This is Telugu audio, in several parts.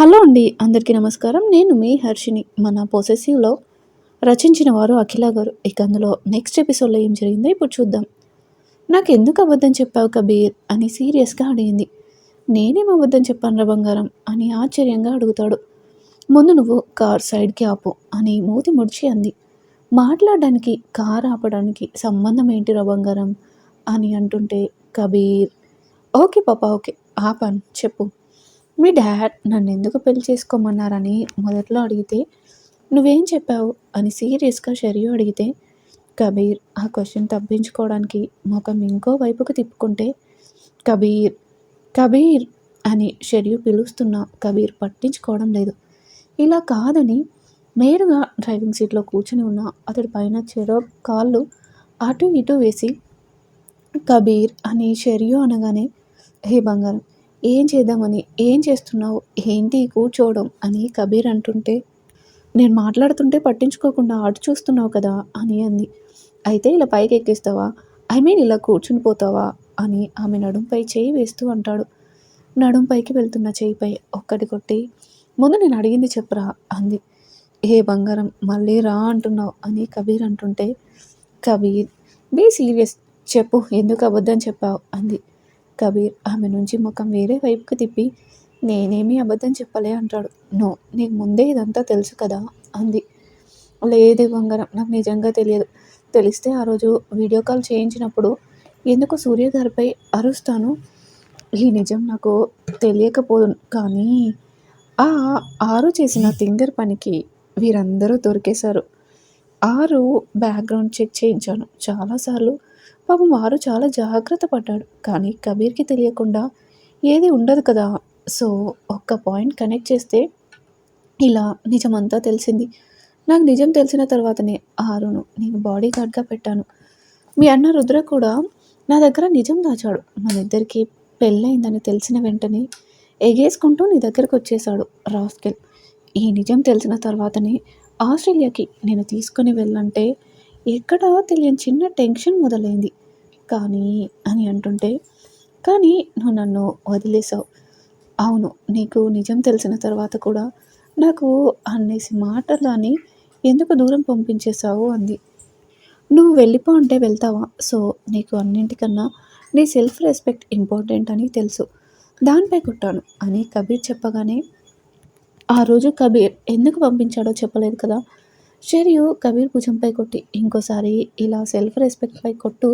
హలో అండి అందరికీ నమస్కారం. నేను మీ హర్షిని మన పొసెసివ్లో రచించిన వారు అఖిల గారు. ఇక అందులో నెక్స్ట్ ఎపిసోడ్లో ఏం జరిగిందో ఇప్పుడు చూద్దాం. నాకు ఎందుకు అబద్ధం చెప్పావు కబీర్? అని సీరియస్గా అడిగింది. నేనేం అబద్ధం చెప్పాను రా బంగారం? అని ఆశ్చర్యంగా అడుగుతాడు. ముందు నువ్వు కార్ సైడ్కి ఆపు అని మూతి ముడిచి అంది. మాట్లాడడానికి కార్ ఆపడానికి సంబంధం ఏంటి రా బంగారం? అని అంటుంటే కబీర్. ఓకే పాప ఓకే. ఆపాను. చెప్పు. మీ డాడ్ నన్ను ఎందుకు పెళ్ళి చేసుకోమన్నారని మొదట్లో అడిగితే నువ్వేం చెప్పావు? అని సీరియస్గా షరియు అడిగితే కబీర్ ఆ క్వశ్చన్ తప్పించుకోవడానికి ముఖం ఇంకో వైపుకు తిప్పుకుంటే కబీర్ కబీర్ అని షరియు పిలుస్తున్న కబీర్ పట్టించుకోవడం లేదు. ఇలా కాదని నేరుగా డ్రైవింగ్ సీట్లో కూర్చుని ఉన్న అతడి పైన చెరో కాళ్ళు అటు ఇటు వేసి కబీర్ అని షరియు అనగానే హే బంగారం ఏం చేద్దామని ఏం చేస్తున్నావు ఏంటి కూర్చోవడం అని కబీర్ అంటుంటే నేను మాట్లాడుతుంటే పట్టించుకోకుండా అటు చూస్తున్నావు కదా అని అంది. అయితే ఇలా పైకి ఎక్కిస్తావా? ఐ మీన్ ఇలా కూర్చుని పోతావా? అని ఆమె నడుంపై చేయి వేస్తూ అంటాడు. నడుంపైకి వెళ్తున్న చేయిపై ఒక్కటి కొట్టి ముందు నేను అడిగింది చెప్పరా? అంది. ఏ బంగారం మళ్ళీ రా అంటున్నావు అని కబీర్ అంటుంటే కబీర్ బీ సీరియస్ చెప్పు ఎందుకు అబద్ధం చెప్పావు? అంది. కబీర్ ఆమె నుంచి ముఖం వేరే వైపుకి తిప్పి నేనేమీ అబద్ధం చెప్పలే అంటాడు. నో నీకు ముందే ఇదంతా తెలుసు కదా అంది. లేదు బంగారం నాకు నిజంగా తెలియదు. తెలిస్తే ఆ రోజు వీడియో కాల్ చేయించినప్పుడు ఎందుకు సూర్య గారిపై అరుస్తాను? ఈ నిజం నాకు తెలియకపోదు కానీ ఆ ఆరు చేసిన తింగర్ పనికి వీరందరూ దొరికేశారు. ఆరు బ్యాక్గ్రౌండ్ చెక్ చేయించాను. చాలాసార్లు పాపం వారు చాలా జాగ్రత్త పడ్డాడు. కానీ కబీర్కి తెలియకుండా ఏది ఉండదు కదా. సో ఒక్క పాయింట్ కనెక్ట్ చేస్తే ఇలా నిజమంతా తెలిసింది. నాకు నిజం తెలిసిన తర్వాతనే ఆరును నేను బాడీ గార్డ్గా పెట్టాను. మీ అన్న రుద్ర కూడా నా దగ్గర నిజం దాచాడు. మన ఇద్దరికి పెళ్ళయిందని తెలిసిన వెంటనే ఎగేసుకుంటూ నీ దగ్గరకు వచ్చేశాడు రాస్కెల్. ఈ నిజం తెలిసిన తర్వాతనే ఆస్ట్రేలియాకి నేను తీసుకొని వెళ్ళంటే ఎక్కడా తెలియని చిన్న టెన్షన్ మొదలైంది. కానీ అని అంటుంటే కానీ నువ్వు నన్ను వదిలేసావు అవును నీకు నిజం తెలిసిన తర్వాత కూడా నాకు అనేసి మాటలని ఎందుకు దూరం పంపించేశావు అంది. నువ్వు వెళ్ళిపో అంటే వెళ్తావా? సో నీకు అన్నింటికన్నా నీ సెల్ఫ్ రెస్పెక్ట్ ఇంపార్టెంట్ అని తెలుసు. దానిపై కొట్టాను అని కబీర్ చెప్పగానే ఆ రోజు కబీర్ ఎందుకు పంపించాడో చెప్పలేదు కదా? షెరియు కబీర్ భుజంపై కొట్టి ఇంకోసారి ఇలా సెల్ఫ్ రెస్పెక్ట్పై కొట్టు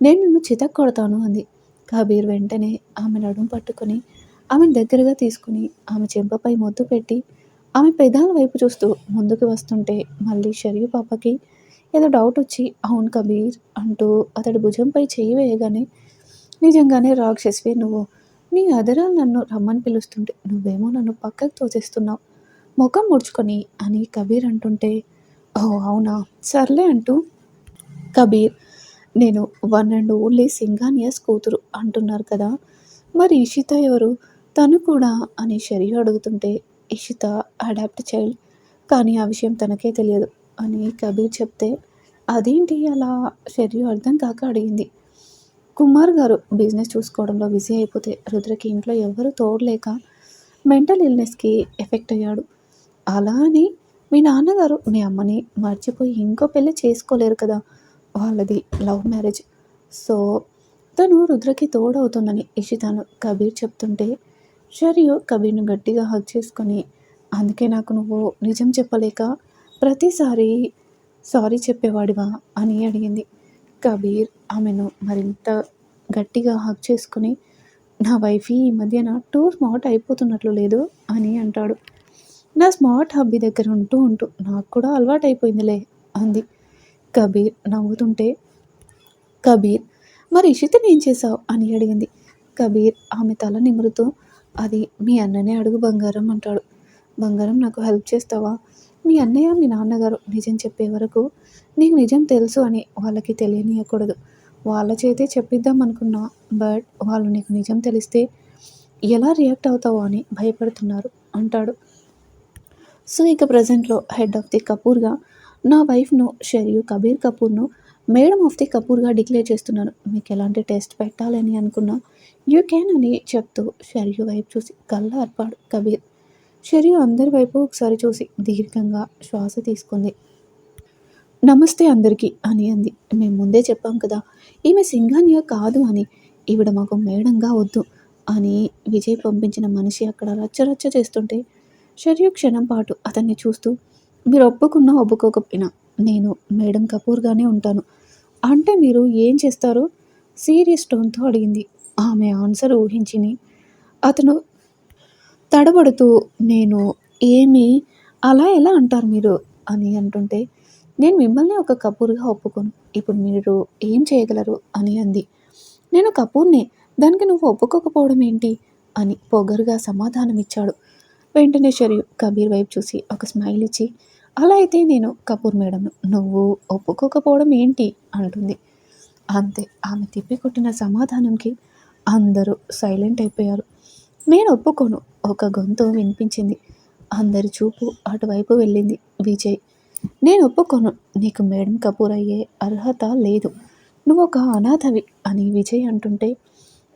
నేను నిన్ను చితక్ కొడతాను అంది. కబీర్ వెంటనే ఆమె నడుము పట్టుకొని ఆమెను దగ్గరగా తీసుకుని ఆమె చెంపపై మొద్దు పెట్టి ఆమె పెదాల వైపు చూస్తూ ముందుకు వస్తుంటే మళ్ళీ షరియు పాపకి ఏదో డౌట్ వచ్చి అవును కబీర్ అంటూ అతడి భుజంపై చేయి వేయగానే నిజంగానే రాక్షస్వి నువ్వు. నీ అదరాలు నన్ను రమ్మని పిలుస్తుంటే నువ్వేమో నన్ను పక్కకు తోచేస్తున్నావు ముఖం ముడుచుకొని అని కబీర్ అంటుంటే ఓ అవునా? సర్లే అంటూ కబీర్ నేను వన్ అండ్ ఓన్లీ సింగానియాస్ కూతురు అంటున్నారు కదా. మరి ఇషిత ఎవరు? తను కూడా అని షరియు అడుగుతుంటే ఇషిత అడాప్ట్ చైల్డ్ కానీ ఆ విషయం తనకే తెలియదు అని కబీర్ చెప్తే అదేంటి అలా షరియు అర్థం కాక అడిగింది. కుమార్ గారు బిజినెస్ చూసుకోవడంలో బిజీ అయిపోతే రుద్రకి ఇంట్లో ఎవరు తోడలేక మెంటల్ ఇల్నెస్కి ఎఫెక్ట్ అయ్యాడు. అలా అని మీ నాన్నగారు మీ అమ్మని మర్చిపోయి ఇంకో పెళ్ళి చేసుకోలేరు కదా? వాళ్ళది లవ్ మ్యారేజ్. సో తను రుద్రకి తోడవుతుందని ఇషితాను కబీర్ చెప్తుంటే షరియు కబీర్ను గట్టిగా హక్ చేసుకొని అందుకే నాకు నువ్వు నిజం చెప్పలేక ప్రతిసారి సారీ చెప్పేవాడివా? అని అడిగింది. కబీర్ ఆమెను మరింత గట్టిగా హక్ చేసుకుని నా వైఫ్ ఈ మధ్యన టూ స్మార్ట్ అయిపోతున్నట్లు లేదు అని అంటాడు. నా స్మార్ట్ హబ్బీ దగ్గర ఉంటూ ఉంటూ నాకు కూడా అలవాటైపోయిందిలే అంది. కబీర్ నవ్వుతుంటే కబీర్ మరి ఇషితని ఏం చేసావు అని అడిగింది. కబీర్ ఆమె తల నిమురుతూ అది మీ అన్ననే అడుగు బంగారం అంటాడు. బంగారం నాకు హెల్ప్ చేస్తావా? మీ అన్నయ్య మీ నాన్నగారు నిజం చెప్పే వరకు నీకు నిజం తెలుసు అని వాళ్ళకి తెలియనియకూడదు. వాళ్ళ చేతే చెప్పిద్దాం అనుకున్నా బట్ వాళ్ళు నీకు నిజం తెలిస్తే ఎలా రియాక్ట్ అవుతావో అని భయపడుతున్నారు అంటాడు. సో ఇక ప్రజెంట్లో హెడ్ ఆఫ్ ది కపూర్గా నా వైఫ్ను షెరియు కబీర్ కపూర్ను మేడం ఆఫ్ ది కపూర్గా డిక్లేర్ చేస్తున్నాను. మీకు ఎలాంటి టెస్ట్ పెట్టాలని అనుకున్నా యూ క్యాన్ అని చెప్తూ షెరియు వైపు చూసి కళ్ళ అర్పాడు కబీర్ షెరియు అందరి వైపు ఒకసారి చూసి దీర్ఘంగా శ్వాస తీసుకుంది. నమస్తే అందరికీ అని అంది. మేము ముందే చెప్పాం కదా ఈమె సింగానియా కాదు అని ఈవిడ మాకు మేడంగా వద్దు అని విజయ్ పంపించిన మనిషి అక్కడ రచ్చరచ్చ చేస్తుంటే షర్యు క్షణం పాటు అతన్ని చూస్తూ మీరు ఒప్పుకున్నా ఒప్పుకోకపోయినా నేను మేడం కపూర్గానే ఉంటాను. అంటే మీరు ఏం చేస్తారు? సీరియస్ టోన్తో అడిగింది. ఆమె ఆన్సర్ ఊహించిని. అతను తడబడుతూ నేను ఏమి అలా ఎలా అంటారు మీరు? అని అంటుంటే నేను మిమ్మల్ని ఒక కపూర్గా ఒప్పుకోను. ఇప్పుడు మీరు ఏం చేయగలరు? అని అంది. నేను కపూర్నే. దానికి నువ్వు ఒప్పుకోకపోవడం ఏంటి? అని పొగరుగా సమాధానం ఇచ్చాడు వెంటనే షరియు కబీర్ వైపు చూసి ఒక స్మైల్ ఇచ్చి అలా అయితే నేను కపూర్ మేడం నువ్వు ఒప్పుకోకపోవడం ఏంటి? అంటుంది. అంతే ఆమె తిప్పికొట్టిన సమాధానంకి అందరూ సైలెంట్ అయిపోయారు. నేను ఒప్పుకోను ఒక గొంతు వినిపించింది. అందరి చూపు అటువైపు వెళ్ళింది. విజయ్ నేను ఒప్పుకోను నీకు మేడం కపూర్ అయ్యే అర్హత లేదు. నువ్వు ఒక అనాథవి అని విజయ్ అంటుంటే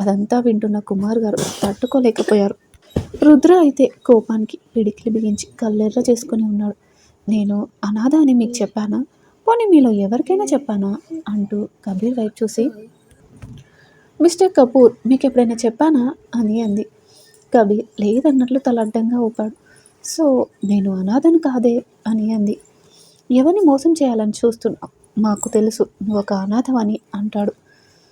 అదంతా వింటున్న కుమార్ గారు తట్టుకోలేకపోయారు. రుద్ర అయితే కోపానికి పిడికిలి బిగించి కల్లెర్ర చేసుకుని ఉన్నాడు. నేను అనాథ అని మీకు చెప్పానా? పోనీ మీలో ఎవరికైనా చెప్పానా? అంటూ కబీర్ వైపు చూసి మిస్టర్ కపూర్ మీకు ఎప్పుడైనా చెప్పానా? అని అంది. కబీర్ లేదన్నట్లు తల అడ్డంగా ఊపాడు. సో నేను అనాథను కాదే? అని అంది. ఎవరిని మోసం చేయాలని చూస్తున్నావు? మాకు తెలుసు నువ్వు ఒక అనాథవని అంటాడు.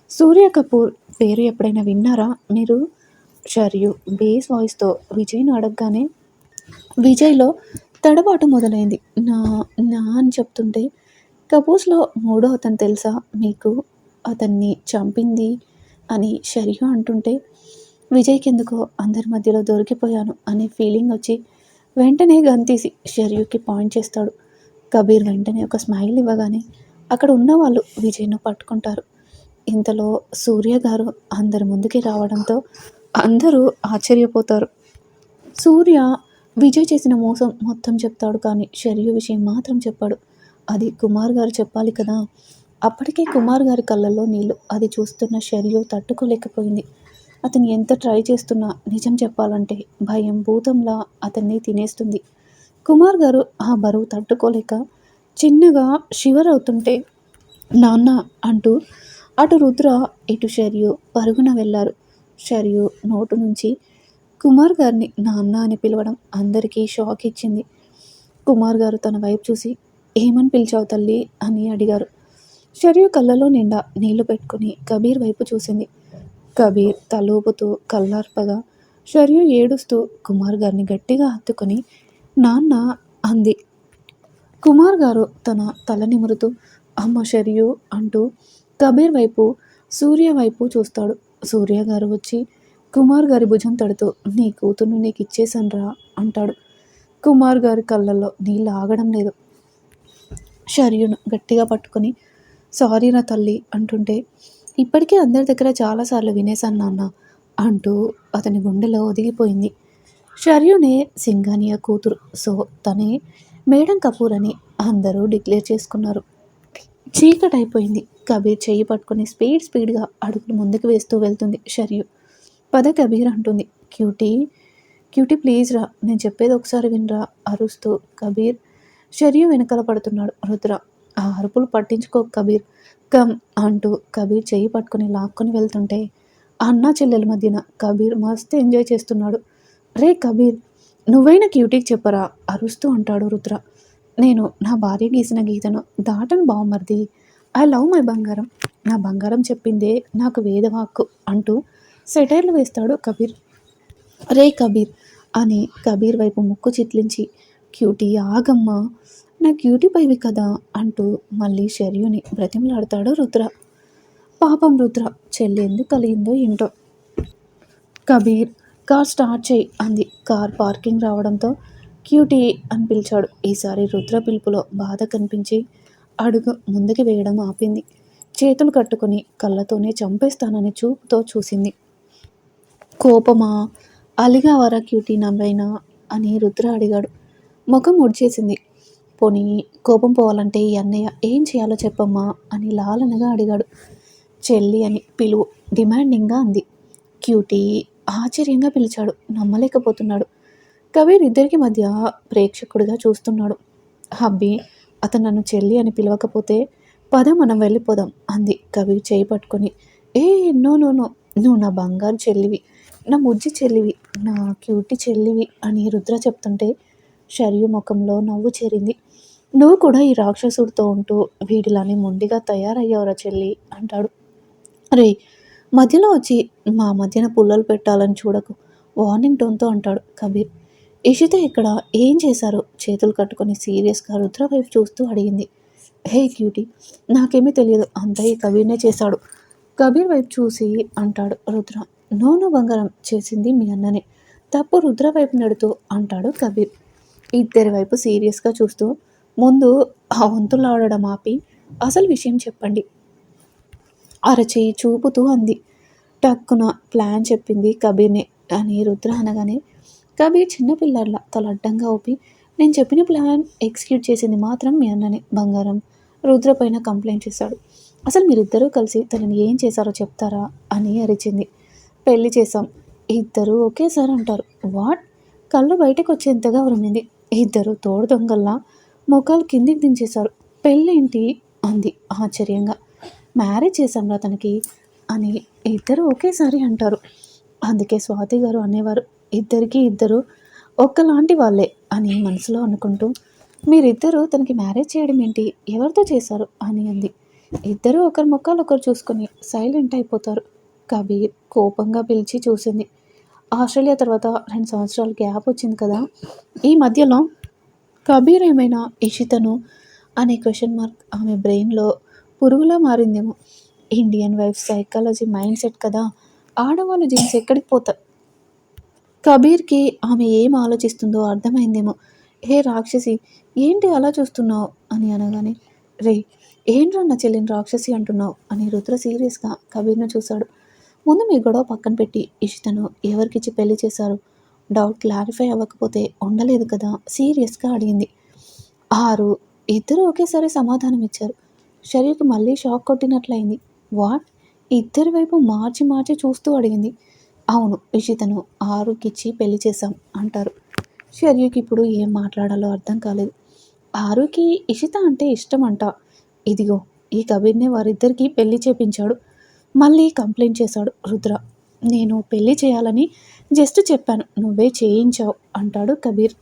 సూర్య కపూర్ పేరు ఎప్పుడైనా విన్నారా మీరు? షర్యు బేస్ వాయిస్తో విజయ్ను అడగగానే విజయ్లో తడబాటు మొదలైంది. నా నా అని చెప్తుంటే కపూస్లో మూడో అతను తెలుసా? మీకు అతన్ని చంపింది? అని షర్యు అంటుంటే విజయ్కి ఎందుకో అందరి మధ్యలో దొరికిపోయాను అనే ఫీలింగ్ వచ్చి వెంటనే గంతీసి షర్యుకి పాయింట్ చేస్తాడు. కబీర్ వెంటనే ఒక స్మైల్ ఇవ్వగానే అక్కడ ఉన్న వాళ్ళు విజయ్ను పట్టుకుంటారు. ఇంతలో సూర్య గారు అందరి ముందుకి రావడంతో అందరూ ఆశ్చర్యపోతారు. సూర్య విజయ్ చేసిన మోసం మొత్తం చెప్తాడు కానీ షర్యు విషయం మాత్రం చెప్పాడు. అది కుమార్ గారు చెప్పాలి కదా. అప్పటికే కుమార్ గారి కళ్ళల్లో నీళ్ళు అది చూస్తున్న షర్యు తట్టుకోలేకపోయింది. అతను ఎంత ట్రై చేస్తున్నా నిజం చెప్పాలంటే భయం భూతంలా అతన్ని తినేస్తుంది. కుమార్ గారు ఆ బరువు తట్టుకోలేక చిన్నగా షివర్ అవుతుంటే నాన్న అంటూ అటు రుద్ర ఇటు షర్యు పరుగున వెళ్ళారు షరియు నోటు నుంచి కుమార్ గారిని నాన్న అని పిలవడం అందరికీ షాక్ ఇచ్చింది. కుమార్ గారు తన వైపు చూసి ఏమని పిలిచావు తల్లి? అని అడిగారు. షరియు కళ్ళలో నిండా నీళ్ళు పెట్టుకుని కబీర్ వైపు చూసింది. కబీర్ తలూపుతూ కళ్ళార్పగా షరియు ఏడుస్తూ కుమార్ గారిని గట్టిగా హత్తుకొని నాన్న అంది. కుమార్ గారు తన తల నిమురుతూ అమ్మ షరియు అంటూ కబీర్ వైపు సూర్య వైపు చూస్తాడు. సూర్య గారు వచ్చి కుమార్ గారి భుజం తడుతూ నీ కూతుర్ను నీకు ఇచ్చేసాన్రా అంటాడు. కుమార్ గారి కళ్ళల్లో నీళ్ళు ఆగడం లేదు. షర్యును గట్టిగా పట్టుకొని సారీ నా తల్లి అంటుంటే ఇప్పటికే అందరి దగ్గర చాలాసార్లు వినేశాను నాన్న అంటూ అతని గుండెలో ఒదిగిపోయింది. షర్యునే సింగానియా కూతురు సో తనే మేడం కపూర్ అని అందరూ డిక్లేర్ చేసుకున్నారు. చీకటైపోయింది. కబీర్ చెయ్యి పట్టుకుని స్పీడ్ స్పీడ్గా అడుగులు ముందుకు వేస్తూ వెళ్తుంది షర్యు. పద కబీర్ అంటుంది. క్యూటీ క్యూటీ ప్లీజ్ రా నేను చెప్పేది ఒకసారి వినరా? అరుస్తూ కబీర్. షర్యు వెనకాల పడుతున్నాడు. రుద్ర ఆ అరుపులు పట్టించుకో కబీర్. కమ్ అంటూ కబీర్ చెయ్యి పట్టుకుని లాక్కొని వెళ్తుంటే అన్న చెల్లెల మధ్యన కబీర్ మస్తు ఎంజాయ్ చేస్తున్నాడు. రే కబీర్ నువ్వైనా క్యూటీకి చెప్పరా? అరుస్తూ అంటాడు రుద్ర. నేను నా భార్య గీసిన గీతను దాటను బావమర్ది. ఐ లవ్ మై బంగారం నా బంగారం చెప్పిందే నాకు వేదవాక్కు అంటూ సెటైర్లు వేస్తాడు కబీర్. రే కబీర్ అని కబీర్ వైపు ముక్కు చిట్లించి క్యూటీ ఆగమ్మా నా క్యూటీ పైవి కదా అంటూ మళ్ళీ షర్యుని బ్రతిమలాడతాడు రుద్ర. పాపం రుద్ర చెల్లి ఎందుకు కలిగిందో ఏంటో కబీర్ కార్ స్టార్ట్ చేయి అంది. కార్ పార్కింగ్ రావడంతో క్యూటీ అని పిలిచాడు. ఈసారి రుద్ర పిలుపులో బాధ కనిపించి అడుగు ముందుకు వేయడం ఆపింది. చేతులు కట్టుకుని కళ్ళతోనే చంపేస్తానని చూపుతో చూసింది. కోపమా? అలిగావరా క్యూటీ నవ్వైనా? అని రుద్ర అడిగాడు. ముఖం ముడిచేసింది. పోనీ కోపం పోవాలంటే ఈ అన్నయ్య ఏం చేయాలో చెప్పమ్మా? అని లాలనగా అడిగాడు. చెల్లి అని పిలువు డిమాండింగ్గా అంది. క్యూటీ ఆశ్చర్యంగా పిలిచాడు. నమ్మలేకపోతున్నాడు. కబీర్ ఇద్దరికి మధ్య ప్రేక్షకుడిగా చూస్తున్నాడు. హబ్బీ అతను నన్ను చెల్లి అని పిలవకపోతే పద మనం వెళ్ళిపోదాం అంది కవి చేయి పట్టుకొని. ఏ నో నో నో నువ్వు నా బంగారు చెల్లివి నా ముజ్జి చెల్లివి నా క్యూటి చెల్లివి అని రుద్ర చెప్తుంటే షరియు ముఖంలో నవ్వు చేరింది. నువ్వు కూడా ఈ రాక్షసుడితో ఉంటూ వీడిలాని మొండిగా తయారయ్యావురా చెల్లి అంటాడు. రే మధ్యలో వచ్చి మా మధ్యన పుల్లలు పెట్టాలని చూడకు వార్నింగ్ టోన్తో అంటాడు కబీర్. ఇషిత ఇక్కడ ఏం చేశారు చేతులు కట్టుకొని సీరియస్గా రుద్ర వైపు చూస్తూ అడిగింది. హే క్యూటీ నాకేమీ తెలియదు. అంతా ఈ కబీర్నే చేశాడు. కబీర్ వైపు చూసి అంటాడు రుద్ర. నోను బంగారం చేసింది మీ అన్ననే. తప్పు రుద్ర వైపు నడుతూ అంటాడు కబీర్. ఇద్దరి వైపు సీరియస్గా చూస్తూ ముందు ఆ వంతులు ఆడడం ఆపి అసలు విషయం చెప్పండి. అరచేయి చూపుతూ అంది. టక్కున ప్లాన్ చెప్పింది కబీర్నే అని రుద్ర అనగానే కబీర్ చిన్నపిల్లర్ల తల అడ్డంగా ఊపి నేను చెప్పిన ప్లాన్ ఎగ్జిక్యూట్ చేసింది మాత్రం మీ అన్ననే బంగారం రుద్ర పైన కంప్లైంట్ చేశాడు. అసలు మీరిద్దరూ కలిసి తనని ఏం చేశారో చెప్తారా? అని అరిచింది. పెళ్ళి చేశాం. ఇద్దరు ఒకేసారి అంటారు. వాట్? కళ్ళు బయటకు వచ్చేంతగా ఉరిమింది. ఇద్దరు తోడు దొంగల్లా ముఖాలు కిందికి దించేశారు. పెళ్ళేంటి? అంది ఆశ్చర్యంగా. మ్యారేజ్ చేశాంరా తనకి? అని ఇద్దరు ఒకేసారి అంటారు. అందుకే స్వాతి గారు అనేవారు. ఇద్దరికి ఇద్దరు ఒక్కలాంటి వాళ్ళే అని మనసులో అనుకుంటూ మీరిద్దరూ తనకి మ్యారేజ్ చేయడం ఏంటి? ఎవరితో చేశారు? అని అంది. ఇద్దరూ ఒకరి ముఖాలు ఒకరు చూసుకొని సైలెంట్ అయిపోతారు. కబీర్ కోపంగా పిలిచి చూసింది. ఆస్ట్రేలియా తర్వాత రెండు సంవత్సరాల గ్యాప్ వచ్చింది కదా. ఈ మధ్యలో కబీర్ ఏమైనా ఇషితను అనే క్వశ్చన్ మార్క్ ఆమె బ్రెయిన్లో పురుగులా మారిందేమో. Indian wife psychology mind set కదా. ఆడవాళ్ళు జీన్స్ ఎక్కడికి పోతారు కబీర్కి ఆమె ఏం ఆలోచిస్తుందో అర్థమైందేమో. హే రాక్షసి ఏంటి అలా చూస్తున్నావు? అని అనగానే రే ఏంట్రా నా చెల్లిని రాక్షసి అంటున్నావు? అని రుద్ర సీరియస్గా కబీర్ను చూశాడు. ముందు మీ గొడవ పక్కన పెట్టి ఇషితను ఎవరికిచ్చి పెళ్ళి చేశారు? డౌట్ క్లారిఫై అవ్వకపోతే ఉండలేదు కదా? సీరియస్గా అడిగింది. ఆరు ఇద్దరు ఒకేసారి సమాధానం ఇచ్చారు. షరీర్కి మళ్ళీ షాక్ కొట్టినట్లయింది. వాట్? ఇద్దరి వైపు మార్చి మార్చి చూస్తూ అడిగింది. అవును ఇషితను ఆరుకిచ్చి పెళ్ళి చేశాం అంటారు. షర్యుకి ఇప్పుడు ఏం మాట్లాడాలో అర్థం కాలేదు. ఆరుకి ఇషిత అంటే ఇష్టం అంట ఇదిగో ఈ కబీర్నే వారిద్దరికీ పెళ్ళి చేపించాడు. మళ్ళీ కంప్లైంట్ చేశాడు రుద్ర. నేను పెళ్ళి చేయాలని జస్ట్ చెప్పాను నువ్వే చేయించావు అంటాడు కబీర్.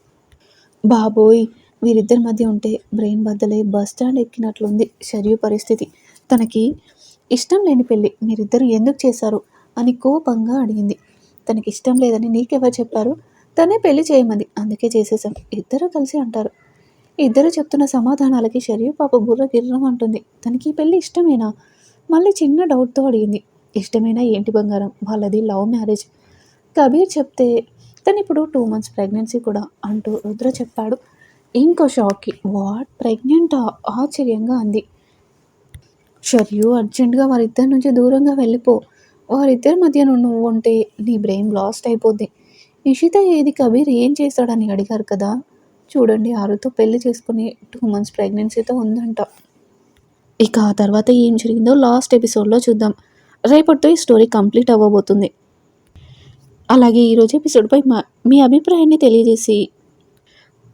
బాబోయ్ వీరిద్దరి మధ్య ఉంటే బ్రెయిన్ బద్దలై బస్ స్టాండ్ ఎక్కినట్లుంది షర్యు పరిస్థితి. తనకి ఇష్టం లేని పెళ్ళి మీరిద్దరు ఎందుకు చేశారు? అని కోపంగా అడిగింది. తనకి ఇష్టం లేదని నీకెవరు చెప్పారు? తనే పెళ్ళి చేయమంది. అందుకే చేసేసాం ఇద్దరు కలిసి అంటారు. ఇద్దరు చెప్తున్న సమాధానాలకి షరియు పాప బుర్ర గిర్రం అంటుంది. తనకి ఈ పెళ్ళి ఇష్టమేనా? మళ్ళీ చిన్న డౌట్తో అడిగింది. ఇష్టమైనా ఏంటి బంగారం? వాళ్ళది లవ్ మ్యారేజ్. కబీర్ చెప్తే తను ఇప్పుడు టూ మంత్స్ ప్రెగ్నెన్సీ కూడా అంటూ రుద్ర చెప్పాడు. ఇంకో షాక్కి. వాట్? ప్రెగ్నెంటా? ఆశ్చర్యంగా అంది. షర్యు అర్జెంటుగా వారిద్దరి నుంచి దూరంగా వెళ్ళిపో. వారిద్దరి మధ్య నువ్వు ఉంటే నీ బ్రెయిన్ లాస్ట్ అయిపోద్ది. నిషిత ఏది కబీర్ ఏం చేశాడని అడిగారు కదా? చూడండి ఆరుతో పెళ్ళి చేసుకుని టూ మంత్స్ ప్రెగ్నెన్సీతో ఉందంట. ఇక ఆ తర్వాత ఏం జరిగిందో లాస్ట్ ఎపిసోడ్లో చూద్దాం. రేపటితో ఈ స్టోరీ కంప్లీట్ అవ్వబోతుంది. అలాగే ఈరోజు ఎపిసోడ్పై మా మీ అభిప్రాయాన్ని తెలియజేసి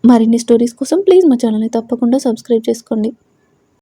మరిన్ని స్టోరీస్ కోసం ప్లీజ్ మా ఛానల్ని తప్పకుండా సబ్స్క్రైబ్ చేసుకోండి.